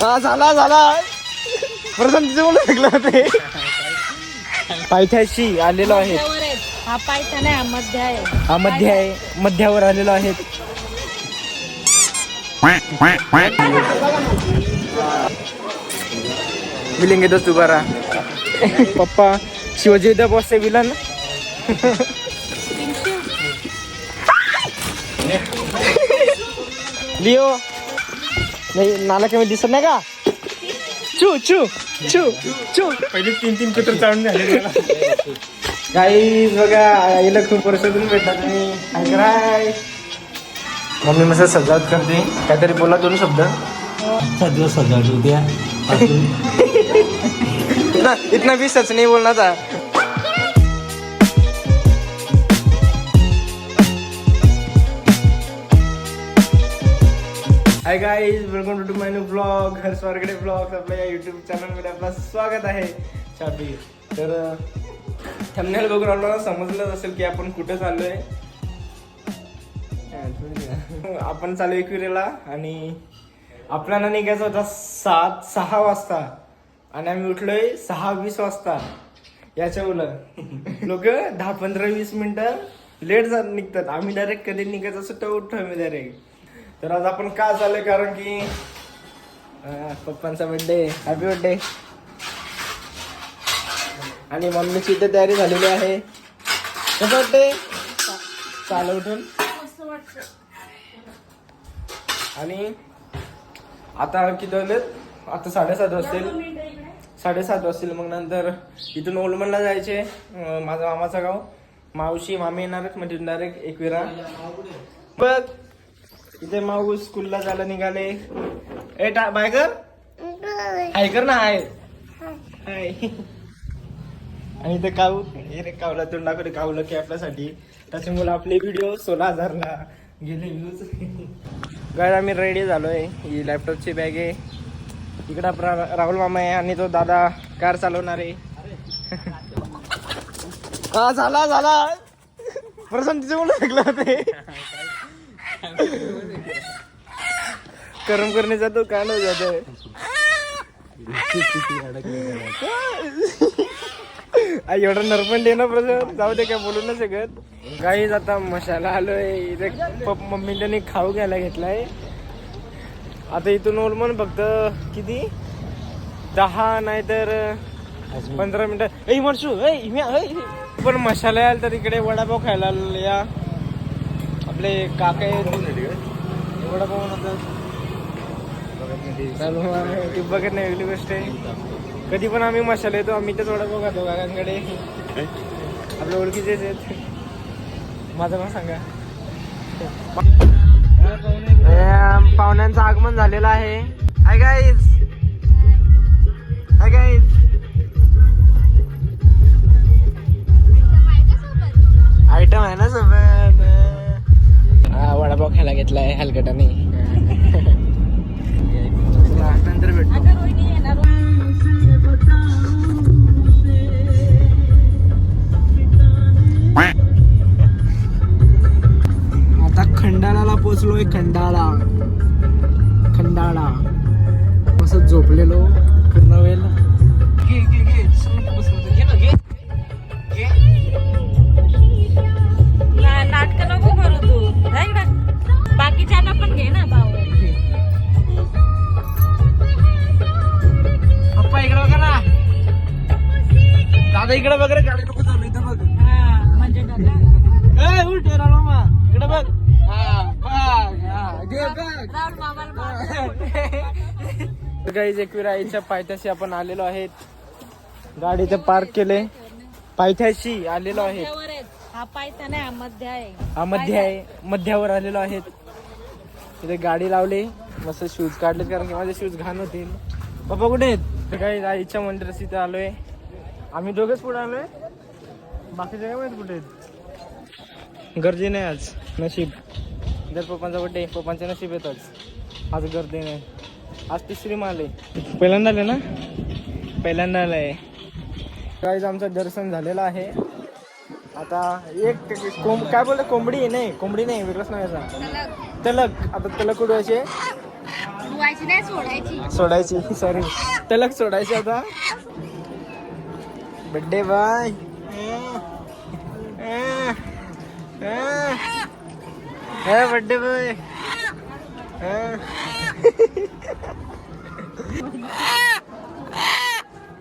हा झाला झाला. प्रथम तिथे बोलू लागलं होते पायथ्याशी आलेलो आहे. हा पायथा नाही हा मध्य आहे. हा मध्य आहे. मध्यावर आलेलो आहेत. विलिंग येतोस तू बरा पप्पा शिवाजी उद्या बसते विलन. लिओ. नाही नाला कमी दिसत नाही का? चू चू चू चू. पहिले तीन तीन कुत्र चालून झाले. काही बघा आईला खूप वर्षातून भेटतात मी काय मम्मी मस्त सजावट करते. काहीतरी बोला दोन शब्द. दिवस सजावट उद्या इतना इतना भी सच नहीं बोलना hi guys welcome to my new blog her स्वारगडे blog आपल्या या युट्यूब चॅनलमध्ये आपलं स्वागत आहे. छापी तर थंबनेल बघून आपल्याला समजलंच असेल की आपण कुठे चाललोय. आपण चालू एकविरेला आणि आपल्याला निघायचं होता सात सहा वाजता. आणि आम्ही उठलोय सहा वीस वाजता. याच्या उलट. लोक दहा पंधरा वीस मिनिटं लेट जात निघतात. आम्ही डायरेक्ट कधी निघायचं असं तर उठतो आम्ही डायरेक्ट तर आज आपण का चाललोय कारण की अं, पप्पांचा बर्थडे हॅपी बर्थडे आणि मम्मीची इथे तयारी झालेली आहे. कसं वाटते चाल उठून. आणि आता किती वाजलेत आता साडेसात वाजतील. साडेसात वाजतील. मग नंतर इथून ओलमनला जायचे. अं, माझा मामाचं गाव. मावशी मामी येणार आहेत. म्हणजे डायरेक्ट एकविरा. बघ. इथे माऊ स्कूलला जायला निघाले. ए टा बाय कर. हाय कर ना हाय. हाय. आणि इथे काऊ हे रे कावला तोंडाकडे कावलं की आपल्यासाठी. त्याच्यामुळे आपले व्हिडिओ सोळा हजारला गेले व्ह्यूज गाय आम्ही रेडी झालोय. ही लॅपटॉपची बॅग आहे. इकडं राहुल मामा आहे आणि तो दादा कार चालवणार आहे. हा झाला झाला. प्रसन्न तिथे म्हणून लागलं ते. करम करणे जातो का नाही जात आई एवढा नरपंड ना प्रसाद. जाऊ दे काय बोलू नाही शकत. गाईज आता मशाला आलोय. इथे पप मम्मी खाऊ घ्यायला घेतलाय. आता इथून ओलमन फक्त किती? दहा नाहीतर पंधरा मिनिटं. ए मरशू ए पण मसाला याल तर इकडे वडापाव खायला या आपले काका एवढं वडापाव म्हणतात ती बघत नाही वेगळी गोष्ट आहे. कधी पण आम्ही मसाला येतो आम्ही तर थोडं बघतो काकांकडे आपल्या ओळखीचेच आहेत. माझं नाव सांगा. पाहुण्यांचं आगमन झालेलं आहे. हाय गाईज खंडाळाला पोचलोय खंडाळा. खंडाळा. असं झोपलेलो घे ना- नाटकं नको करू तू. बाकीच्यांना पण घे ना भाऊ. पप्पा इकडे बघा ना. दादा इकडे बघ रे गाडी नको चालू इथं बघ. हा, म्हणजे इकडे बघ. गाईज एकविरा आईच्या पायथ्याशी आपण आलेलो आहेत. गाडी इथे पार्क केले पायथ्याशी आलेलो आहेत. हा पायथा नाही हा मध्य आहे. हा मध्य आहे. मध्यावर आलेलो आहेत. तिथे गाडी लावली. मस्त शूज काढलेत कारण की माझे शूज घाण होतील पप्पा कुठे आहेत? तर काही आईच्या मंदिरात इथे आलोय. आम्ही दोघेच पुढे आलोय. बाकीचे काय माहीत कुठे आहेत? गर्दी नाही आज. नशीब. जर पप्पांचा बड्डे पप्पांचे नशीब येतच. आज गर्दी नाही. आज तिसरी माल. आहे पहिल्यांदा आले ना? पहिल्यांदा आलंय काहीच आमचं दर्शन झालेलं आहे. आता एक कोंब काय बोलतो कोंबडी? आहे नाही कोंबडी नाही वेगळंच याचा. तलक. आता तलक उडवायचे नाही सोडायची. सॉरी तलक सोडायची आता. Birthday bye birthday bye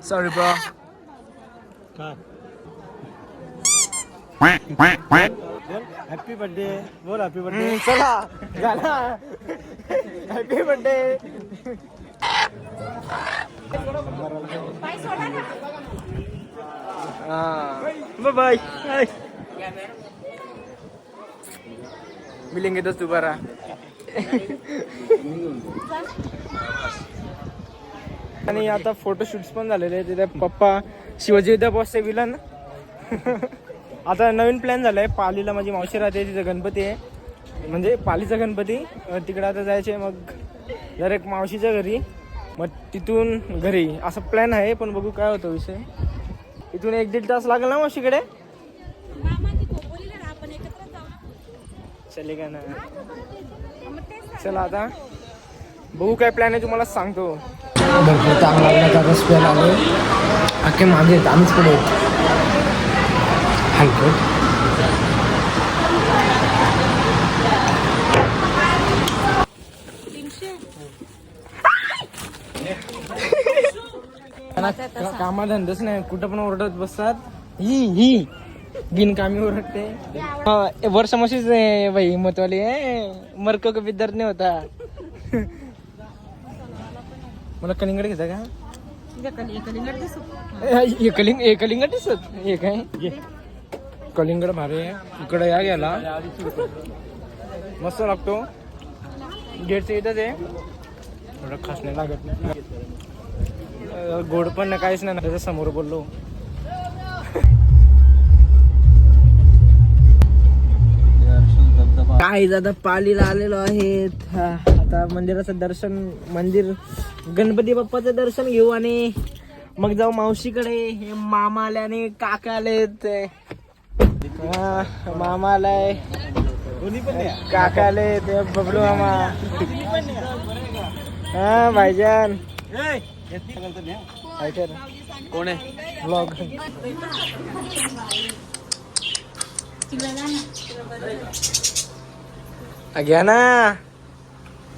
sorry bro happy birthday बोल हॅपी बर्थडे चला गाला हॅपी बर्थडे बाय बाय मिलेंगे दोस्त दोबारा। आणि आता फोटोशूट्स पण झालेले आहेत. तिथे पप्पा शिवाजी द बॉसचे विलन आता नवीन प्लॅन झालाय. पालीला माझी मावशी राहते तिथं गणपती आहे. म्हणजे पालीचा गणपती. तिकडं तिकडे आता जायचे मग. डायरेक्ट मावशीच्या घरी. मग तिथून घरी. असं प्लॅन आहे पण बघू काय होतं विषय. इथून एक दीड तास लागेल ना मावशीकडे? चले का ना चला आता. बघू काय प्लॅन आहे तुम्हाला सांगतो. भरपूर चांगला लागला रस प्यायला आलो अख्खे मागे आहेत आम्हीच पुढे हलकट कामा धंदाच नाही कुठं पण ओरडत बसतात. ही ही. बिनकामी ओरडते. हा, वर समोशीच आहे भाई हिंमतवाली आहे. मर्क का विद्यार्थी होता? मला कलिंगड घेता का? एकलिंग कलिंग हे कलिंगड दिसत. हे काय? कलिंगड भारी आहे इकडे या गेला मस्त लागतो. गेटच्या इथंच आहे. थोडं खास नाही लागत नाही. गोड पण काहीच नाही ना त्याच्यासमोर बोललो. काय आता पालीला आलेलो आहेत. हा, आता मंदिराचं दर्शन मंदिर गणपती बाप्पाचं दर्शन घेऊ आणि मग जाऊ मावशीकडे. हे मामा आले आणि काका आलेत हा, मामा आलाय काका आले ते बबलू मामा. हा भाईजान. कोण आहे? ब्लॉग घ्या ना.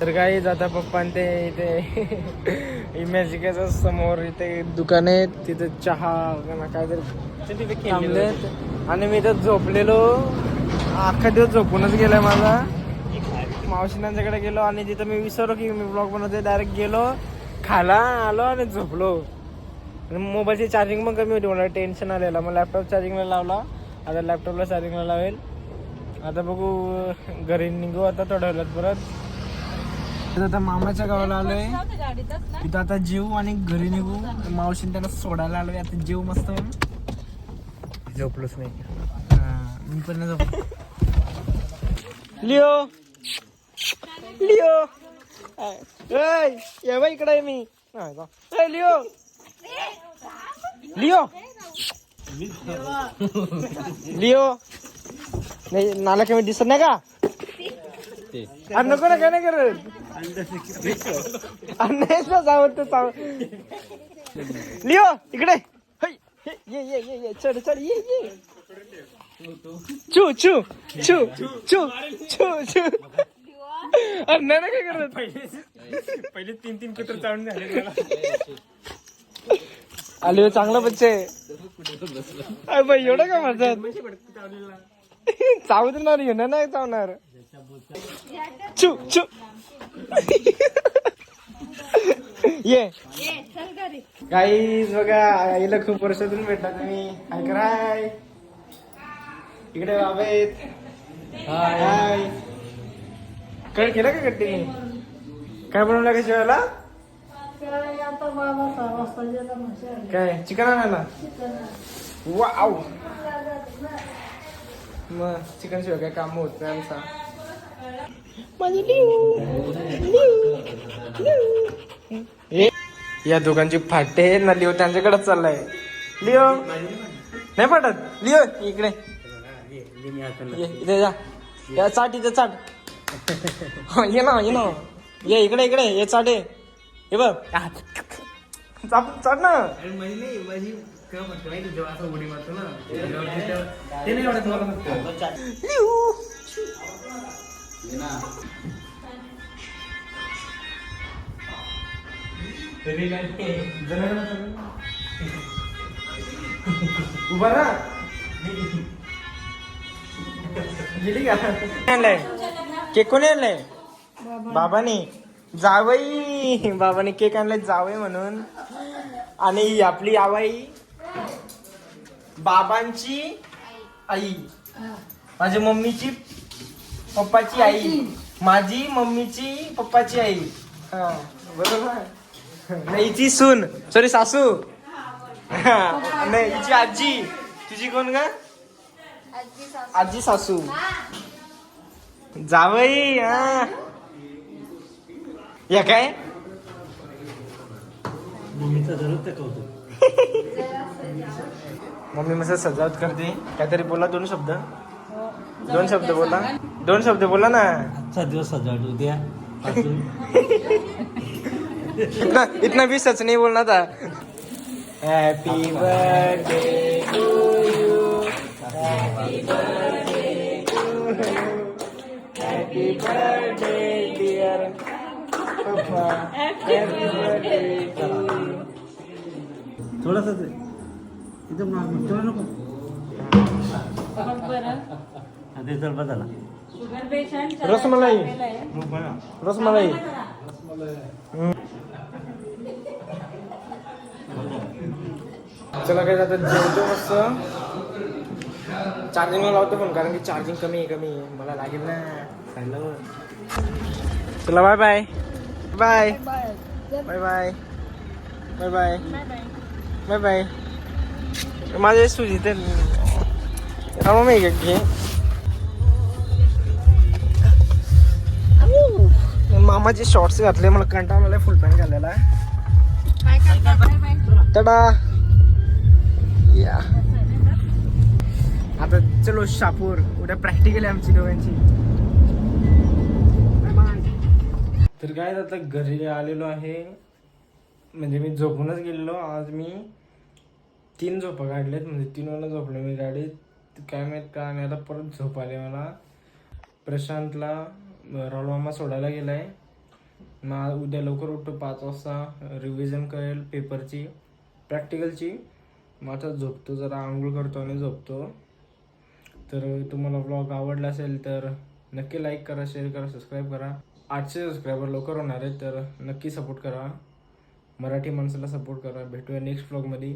तर काही जाता पप्पा ते इथे इमॅजिकेच्या समोर इथे दुकान आहे. तिथे चहा काहीतरी थांबलेत. आणि मी इथं झोपलेलो. अख्खा दिवस झोपूनच गेलाय माझा. मावशीनांच्याकडे गेलो आणि तिथं मी विसरलो की मी ब्लॉग बनवते डायरेक्ट गेलो. खाला आलो आणि झोपलो. मोबाईलची चार्जिंग पण कमी होती मला टेन्शन आलेलं. मग लॅपटॉप चार्जिंगला लावला. आता लॅपटॉपला चार्जिंगला लावेल. आता बघू घरी निघू आता थोड्या वेळात परत आता मामाच्या गावाला आलोय. तिथं आता जेऊ आणि घरी निघू. मावशीने त्यांना सोडायला आलोय. आता जेऊ मस्त झोपलोच नाही. मी पण झोपलो. लिओ! लिओ! ऐ ये बाई इकडे आहे मी. लिओ! लिओ! लिओ! नाही नाला कमी दिसत नाही का? अरे नको ना काय नाही करत? अरे सावरत साव लिओ इकडे. ये ये ये ये चढ चढ ये ये. चू चू चू चू चू चू. अरे नाही ना काय करत? पहिले तीन तीन कुत्र चालून झाले. आले चांगला बच्चे. अरे बाई एवढं का म्हणतात चावत ना रे ना नाही चावणार. चू चू. ये. काही बघा आईला खूप वर्षातून भेटला तुम्ही. हाय हाय इकडे बाबा आहेत हाय काय केलं का कट्टीने काय बनवलं का जेवायला? काय? चिकन आणायला? वाव मग चिकन शिवाय काय काम होत नाही आमचा. या दोघांची फाटे ना लिओ त्यांच्याकडे चाललाय. लिओ. नाही फाटत लिओ इकडे. इथे जा. या चाट इथे चाट. हा, ये ना ये ना. ये इकडे इकडे. ये चाटे हे बघ. चाट ना. म्हणजे ते नाही गेली का? केक कोणी आणलाय? बाबाने. जावई. बाबाने केक आणलाय जावई म्हणून. आणि आपली आवाई. बाबांची आई. माझी मम्मीची पप्पाची आई. माझी मम्मीची पप्पाची आई. हा बरोबर. नाही हिची सून. सॉरी सासू. नाही हिची आजी. तुझी कोण का आजी सासू. जावई हा. या काय? मम्मीचा जरूर ते कौतुक. मम्मी मस्त सजावट करते काहीतरी बोला दोन शब्द. दोन शब्द बोला. दोन शब्द बोला ना. आजचा दिवस सजावट उद्या इतना इतना भी सच नहीं बोलना था. Happy birthday to you happy birthday to you happy birthday dear happy birthday to you थोडासा ते. एकदम नॉर्मल थोडं नको. हा, ते चल बदला शुगर पेशंट रसमलाई. रसमलाई. चला काय आता जेवतो मस्त. चार्जिंगला लावतो फोन कारण की चार्जिंग कमी आहे कमी आहे. मला लागेल ना. हॅलो चला bye bye bye bye bye bye bye bye bye माझे सुजी ते रामा मी घे. मामाचे शॉर्ट्स घातले मला कंटाळा आलाय फुल पॅन्ट घालायला. तडा या आता चलो शापूर. उद्या प्रॅक्टिकल आहे आमची दोघांची. तर काय आता घरी आलेलो आहे. म्हणजे मी झोपूनच गेलेलो. आज मी तीन झोपा काढल्यात म्हणजे तीन वेळा झोपले मी गाडीत. काय माहीत का आणि आता परत झोप आली मला. प्रशांतला राहुल मामा सोडायला गेलाय. मग उद्या लवकर उठतो पाच वाजता. रिव्हिजन करेल पेपरची प्रॅक्टिकलची. मग आता झोपतो जरा आंघोळ करतो आणि झोपतो. तर तुम्हाला ब्लॉग आवडला असेल तर नक्की लाईक करा शेअर करा सबस्क्राईब करा. आठशे सबस्क्रायबर लवकर होणार आहेत तर नक्की सपोर्ट करा. मराठी माणसाला सपोर्ट करा. भेटूया नेक्स्ट ब्लॉगमध्ये